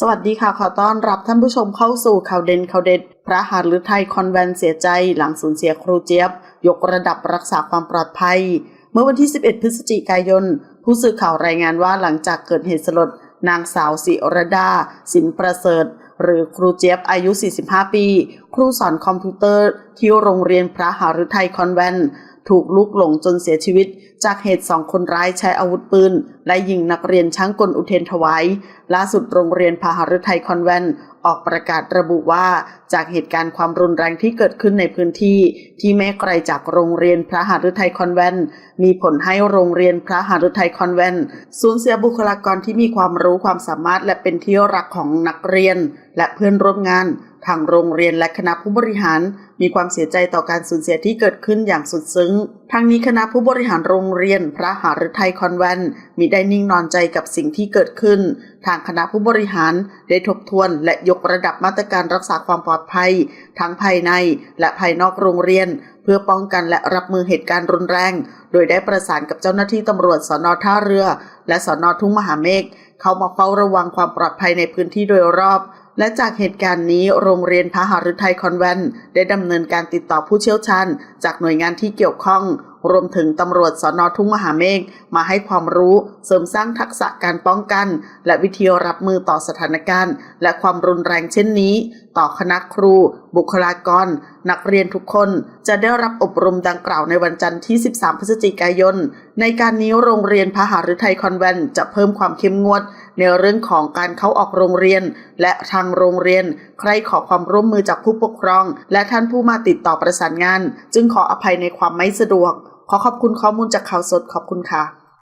สวัสดีค่ะ ขอต้อนรับท่านผู้ชมเข้าสู่ข่าวเด่นข่าวเด็ด พระหาฤทัยคอนแวนตเสียใจหลังสูญเสียครูเจี๊ยบ ยกระดับรักษาความปลอดภัย เมื่อวันที่ 11 พฤศจิกายน ผู้สื่อข่าวรายงานว่าหลังจากเกิดเหตุสลด นางสาวสิรดา สินประเสริฐ หรือครูเจี๊ยบอายุ 45 ปี ครูสอนคอมพิวเตอร์ที่โรงเรียนพระหาฤทัยคอนแวน ถูกลุกหลงจนเสียชีวิต จากเหตุสองคนร้ายใช้อาวุธปืน และยิงนักเรียนช่างกลอุเทนถวายล่าสุดโรงเรียนพาหฤทัยคอนแวนต์ออกประกาศระบุว่าจากเหตุการณ์ความรุนแรงที่เกิดขึ้นในพื้นที่ ที่ไม่ไกลจากโรงเรียนพระหฤทัยคอนแวนต์มีผลให้โรงเรียนพระหฤทัยคอนแวนต์สูญเสียบุคลากรที่มีความรู้ความสามารถและเป็นที่รักของนักเรียน และเพื่อนร่วมงาน ทางโรงเรียนและคณะผู้บริหาร มีความเสียใจต่อการสูญเสียที่เกิดขึ้นอย่างสุดซึ้ง ทั้งนี้คณะผู้บริหารโรงเรียน พระหฤทัยคอนแวนมีได้นิ่งนอนใจกับสิ่งที่เกิดขึ้น ทางคณะผู้บริหารได้ทบทวนและยกระดับมาตรการรักษาความปลอดภัย ทั้งภายในและภายนอกโรงเรียน เพื่อป้องกันและรับมือเหตุการณ์รุนแรง โดยได้ประสานกับเจ้าหน้าที่ตำรวจสอนอท่าเรือ และสอนอทุ่งมหาเมฆเข้ามาเฝ้าระวังความปลอดภัยในพื้นที่โดยรอบ และจากเหตุการณ์นี้โรงเรียนพระหฤทัยคอนแวนต์ได้ดำเนินการติดต่อผู้เชี่ยวชาญ จากหน่วยงานที่เกี่ยวข้อง รวมถึงตำรวจสอนอทุ่งมหาเมฆมาให้ความรู้เสริมสร้างทักษะการป้องกัน และวิธีรับมือต่อสถานการณ์ และความรุนแรงเช่นนี้ ต่อคณะครู บุคลากร นักเรียนทุกคนจะได้รับอบรมดังกล่าวในวันจันทร์ที่ 13 พฤศจิกายน ในการนี้โรงเรียนพระหฤทัยคอนแวนต์จะเพิ่มความเข้มงวด ในเรื่องของการเข้าออกโรงเรียน และทางโรงเรียน ใครขอความร่วมมือจากผู้ปกครอง และท่านผู้มาติดต่อประสานงาน จึงขออภัยในความไม่สะดวก ขอขอบคุณข้อมูลจากข่าวสดขอบคุณค่ะ